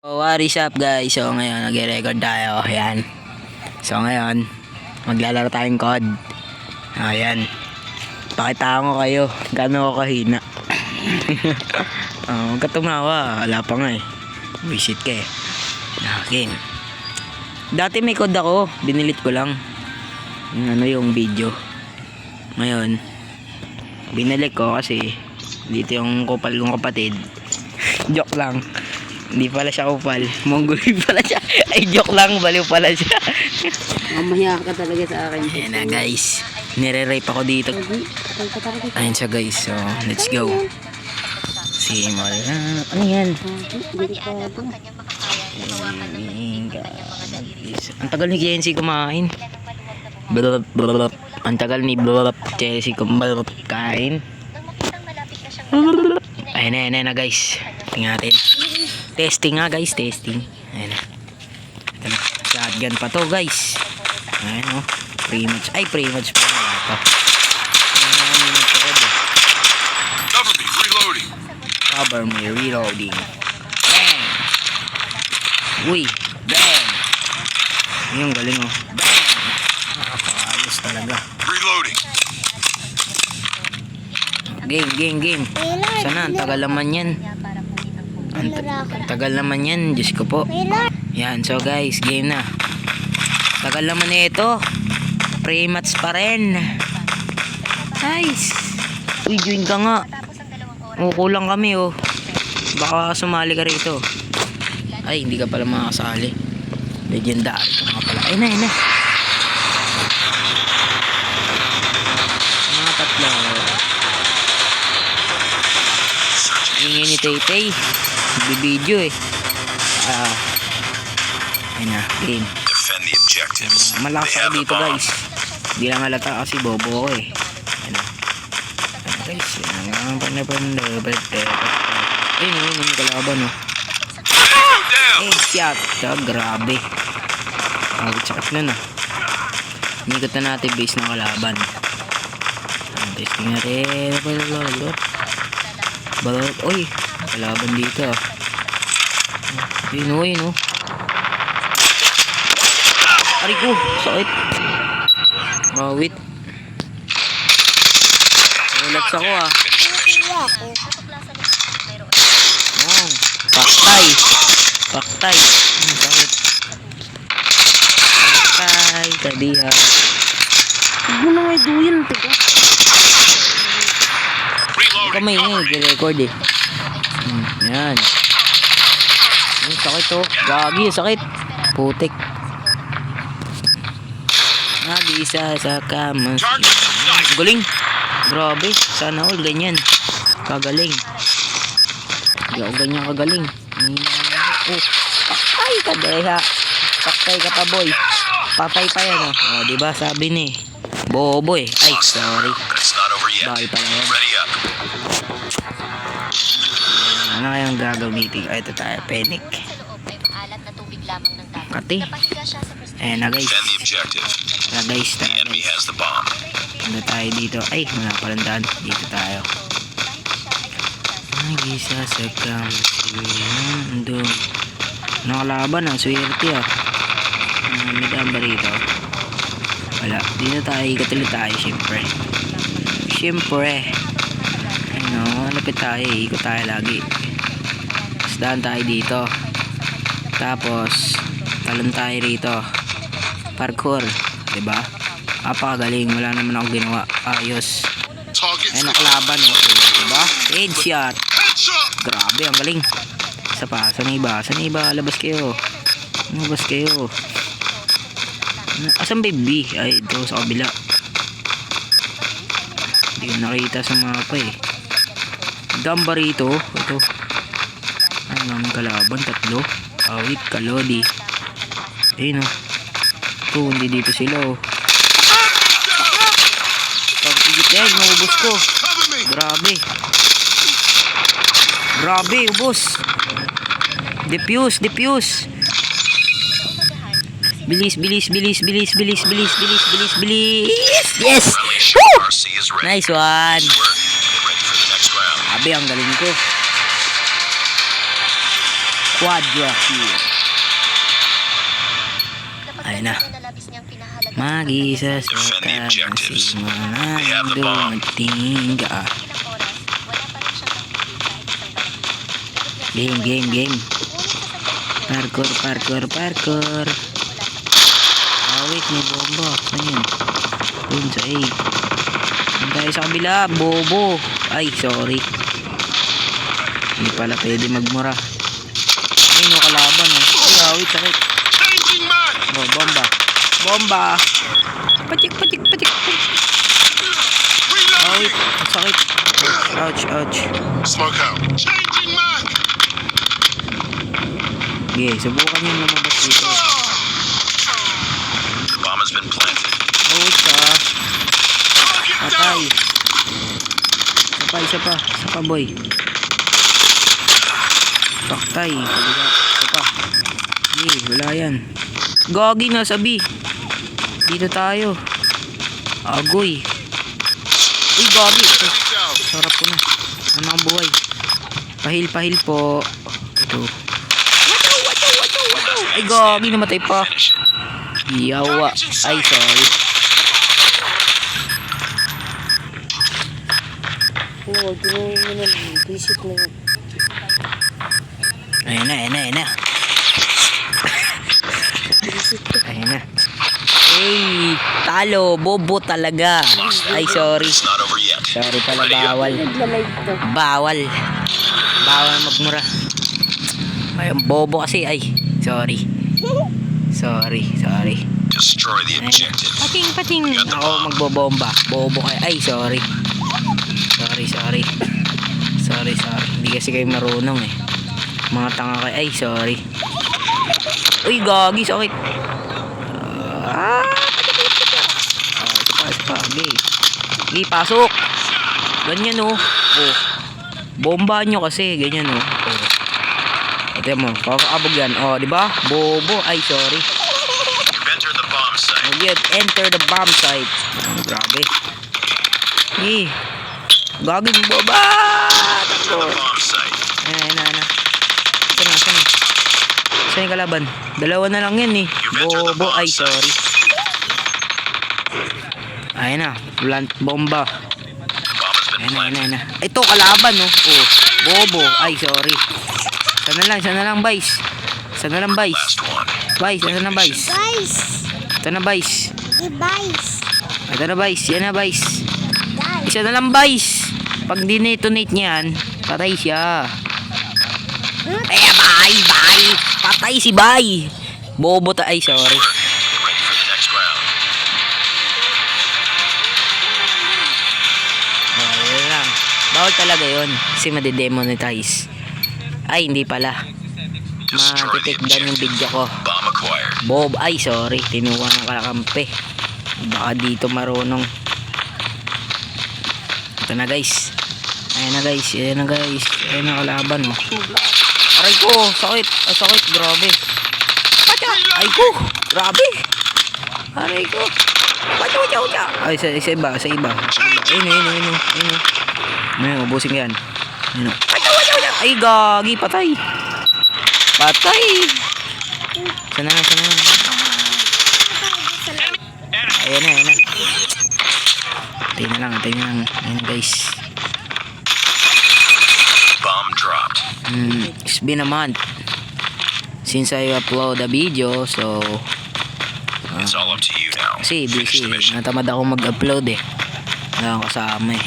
So, what is up guys? So, ngayon, nag-record tayo. Ayan. So, ngayon, maglalaro tayong COD. Ayan. Pakita ko kayo. Gano'n ako kahina. oh, huwag ka tumawa. Wala pa nga eh. Visit ka eh. Akin. Dati may code ako. Binilit ko lang. Yung ano yung video. Ngayon, binalik ko kasi dito yung kupal kong kapatid. Joke lang. Hindi pala siya kupal. Mongoloid pala siya. Ay, joke lang. Baliw pala siya. Mamaya ka talaga sa akin. Ayan na guys. Nire-rape ako dito. Ayun siya guys. So, let's go. Si Maria. Ano yan? Ito. Ang tagal ni Jency kumain. Blub, blub. Ang tagal ni blub, Jency kumain. Ayun na, ayun na guys. Tingnan natin. Testing nga guys, testing. Ayun na. Ito na. Shotgun pa to guys. Ayun o. Pre-match. Ay, pre-match pa. Na, eh. Cover me, reloading. Cover me, reloading. Bang! Uy, bang! Yung galing oh. Bang! Talaga. Reloading. Game, game, game. Sana, ang tagal naman yan. Ang ta- tagal naman yan, Diyos ko po. Yan, so guys, game na. Tagal naman na ito. Pre-match pa rin. Nice. Uy, join ka nga. Oh, kulang kami oh. Baka sumali ka rito. Ay, hindi ka pala makasali. Legendary ka nga pala. Ay na, ay na. Mga tatlo. Ingin ni Tay Tay. Bibidyo eh. Ah. Ayun na, game. Defend the objectives. Malakas ako dito guys. Hindi lang halata kasi bobo ko eh. Ayun na. Ayun guys. Ayun na. Ayun na, yun yung kalaban oh. Down. Eh, shot. Ah, grabe. Ang sakit nun ah. Inikot na natin base ng kalaban. Testing natin. Balot. Balot. Uy, kalaban dito ah. Yun oh, yun oh. Aray ko, sakit. Wait. Relax ako ah. Oh, paktay. Paktay. Ang sakit. Paktay, kadiha. Huwag mo na may duyan. Tiga. Ikaw may ingay, record eh. Hmm, yan. Ang sakit oh. Gagi, sakit. Putik. Nag-isa sa kama. Galing. Grabe. Sana all ganyan. Kagaling. Hindi ako ganyan kagaling. Oh. Paktay ka deha. Paktay ka pa boy. Patay pa yan oh. Oh, di ba sabi ni. Bobo eh. Ay, sorry. Bawal pala yan. Ready up. Ano kayang gagamitin? Ay, ito tayo, panic. Kati. Ayan na guys. Na guys tayo. Ano tayo dito? Ay, wala palang. Dito tayo. Nag-isa sa kamsimundo. Nakalaban ang swerte ah. May daan ba rito? Wala. Dito tayo. Ikatilo tayo syempre. Syempre. Ano, oh, lapit tayo. Eh. Ikot tayo lagi. Daan tayo dito. Tapos, talon tayo rito. Parkour. 'di ba? Apakagaling. Wala naman ako ginawa. Ayos. Target Ay, nakalaban. Okay. Diba? Headshot. Grabe, ang galing. Isa pa. Saan iba? Saan iba? Labas kayo. Labas kayo. Asan ba yung B? Ay, ito sa kabila. Hindi ko nakita sa mapa eh. Damba rito. Ito. Ang kalaban? Tatlo. Awit, kalodi. Ayun oh. Ito, hindi dito sila oh. Pag igit yan, maubos ko. Grabe. Grabe, ubos. Diffuse, diffuse. Bilis, bilis, bilis, bilis, bilis, bilis, bilis, bilis, bilis. Yes! Ready. Nice one. Grabe, ang galing ko. Quadra kill. Kapag Ayun na. Mag-isa sa bomb. dumating ka. Game, game, game. Yun, Parkour, parkour, parkour. Ah, wait, may bomba. Saan yun? Dun sa A. Doon tayo sa kabila. Bobo. Ay, sorry. Hindi pala pwede magmura. Ay, no, kalaban oh. Ay, wait, sakit. Oh, bomba. Bomba. Patik, patik, patik. Ang sakit. Ouch, ouch. Smoke out. Changing mag! Okay, subukan yung lumabas dito. Bomb has been planted. Wait ka. Patay. Isa pa, isa pa. Isa pa, boy. Paktay. Kabila. Isa pa. Hindi, wala yan. Gagi na, sabi. Dito tayo. Agoy. Uy, down. sarap ko na. Ano ang buhay? Pahil, pahil po. Ito. Wacho, wacho, wacho, wacho. Ay, gagi. Namatay pa. Yawa. Ay, sorry. Oo, wag mo mo na. Visit yun. Ayan na, ayan na, ayan na. Ayan na. Hey, talo, bobo talaga. Ay, sorry. Sorry pala, bawal. Bawal. Bawal magmura. Ay, ang bobo kasi. Ay, sorry. Sorry, sorry. Destroy the objective. Pating, pating. Ako bomb. magbobomba. Bobo kayo. Ay, sorry. Sorry, sorry. Sorry, sorry. Hindi kasi kayo marunong eh. Mga tanga kayo. Ay, sorry. Uy, gagi. Sakit. Ah, Ah, isa pa, isa pa. Okay. Okay, pasok. Ganyan oh. Oh. Bomba nyo kasi. Ganyan oh. Oh. Ito mo. Kakabog yan. Oh, di ba? Bobo. Ay, sorry. Entered the bomb site. Oh, yet, enter the bomb site. Oh, grabe. Eh. Gagawin mo ba? To the bomb site. Ayan, ayan, ayan. Ito na, ito na. Saan yung kalaban? Dalawa na lang yan eh. Bobo, ay sorry. Ayan na, plant bomba. Ayan na, ayan na, ayan na. Ito, kalaban oh. Oh, bobo, ay sorry. Sana lang, sana lang, Vice. Sana lang, Vice. Last one. Vice, ano na, Vice? Guys, Ito na, Vice. guys, Ito na, Vice. Yan na, Vice. Isa na lang, Vice. Pag dinetonate niyan, patay siya. Eh, bye, bye. Patay si bye. Bobo ta. Ay, sorry. Oh, lang. Bawal talaga yun. Kasi madidemonetize. Ay, hindi pala. The Matitikdan yung video ko. Bob, ay sorry, tinuwa ng kalakampi. Baka dito marunong. Ito na guys. Ayan na guys, ayan na guys. Ayan na kalaban oh. Aray ko, sakit. Ay, sakit, grabe. Pacha! Ay ko, grabe. Aray ko. Pacha, pacha, pacha. Ay, sa, sa iba, sa iba. Ayun, ayun, ayun, ayun. Ayun, ayun, ubusin yan. Ayun, oh. pacha, pacha, pacha. Ay, gagi, patay. Patay. Sana na, sana na. Ayan na, ayan na. Antay na lang, antay na lang. Ayan guys. Hmm, it's been a month since I upload a video, so It's all up to you now. kasi busy. Natamad ako mag-upload eh. Wala akong kasama eh.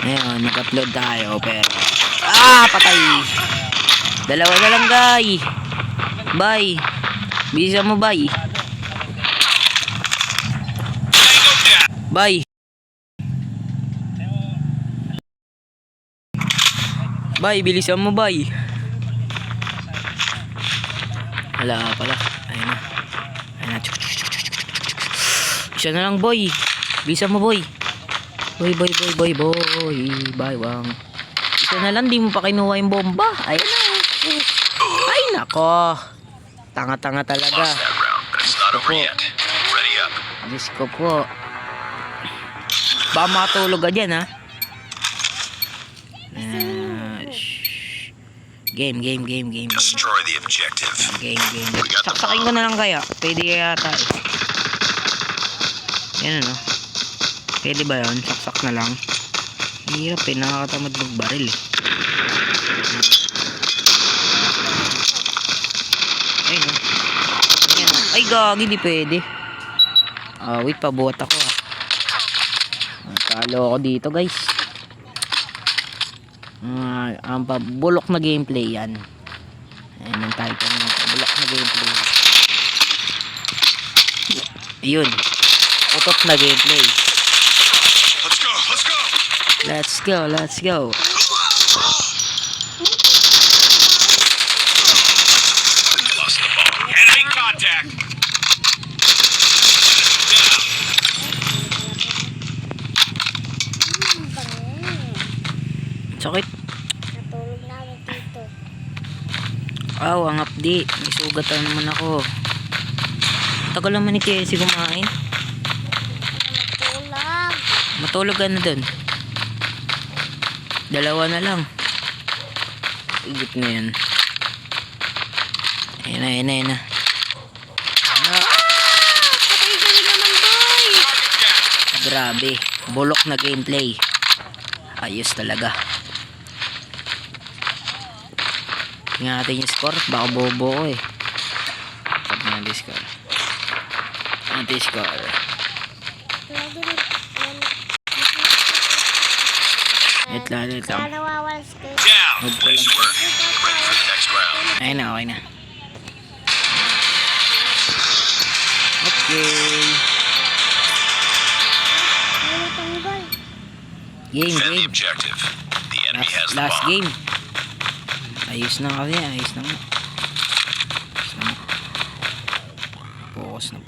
Ngayon, nag-upload tayo pero Ah! Patay! Dalawa na lang, guy! Bye! Bisa mo, bye! Bye! Bye, bilisan mo, bye! Wala pala. Ayun na. Ayun na. Isa na lang, boy. Bisa mo, boy. Boy, boy, boy, boy, boy. Baywang. Isa na lang, di mo pa kinuha yung bomba. Ayun na. Ay, nako. Tanga-tanga talaga. Ready up. Diyos ko po. Baka makatulog ka dyan, ha? Shh. Game, game, game, game. Destroy the objective. Game, game. Saksakin ko na lang kaya. Pwede kaya yata eh. Yan ano. Pwede ba yun? Saksak na lang. Hirap eh. Nakakatamad magbaril eh. Ayun oh. Ayan oh. Ay gagi, di pwede. Ah, wait, pabuhat ako. Ah, Talo ako dito guys. Ang pabulok na gameplay yan. Ayan ang title nito. Bulok na gameplay. Ayun. Utot na gameplay. Let's go, let's go. Let's go, let's go. Sakit. Natulog na ako dito. Aw, ang update. May sugat na naman ako. Tagal naman ni Casey kumain. Natulog. Matulog ka na dun. Dalawa na lang. Igit na yan. Ayan na, ayan na, ayan na. Boy. Grabe. Bulok na gameplay. Ayos talaga. Tingnan natin yung score. Baka bobo ko eh. Pag natin score. Natin score. Lagi na. Wait lang, wait lang. Huwag ko lang. Ayun na, okay na. Okay. Game, game. Last, last game. Ayos na kasi, ayos na nga. Na. Focus na.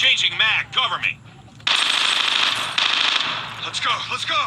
Changing mag. Cover me. Let's go. Let's go.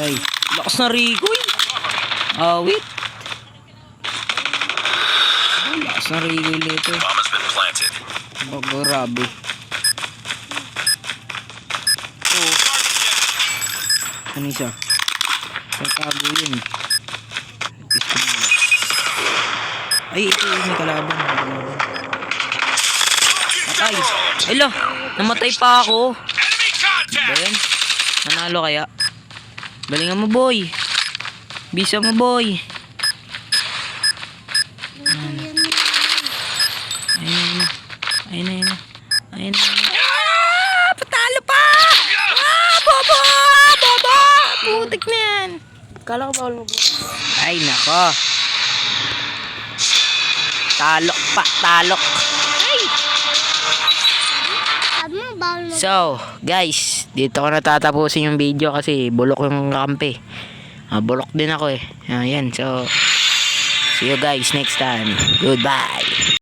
Ay, lakas na Rico eh. Wait. Ay, lakas na Rico dito. Bomb Bago grabe. Oh, ano isa? Tatago yun. Ay, ito yung may kalaban. Patay. Ay, lo. Namatay pa ako. Enemy Ba contact. yan? Nanalo kaya? Galingan mo, boy. Bisa mo, boy. Kala ko bawal magbura. Ay, nako. Talok pa. Talok. Mo. So, guys, dito ko natatapusin yung video kasi bulok yung kampe. Ah, bulok din ako eh. Ayan, so, see you guys next time. Goodbye.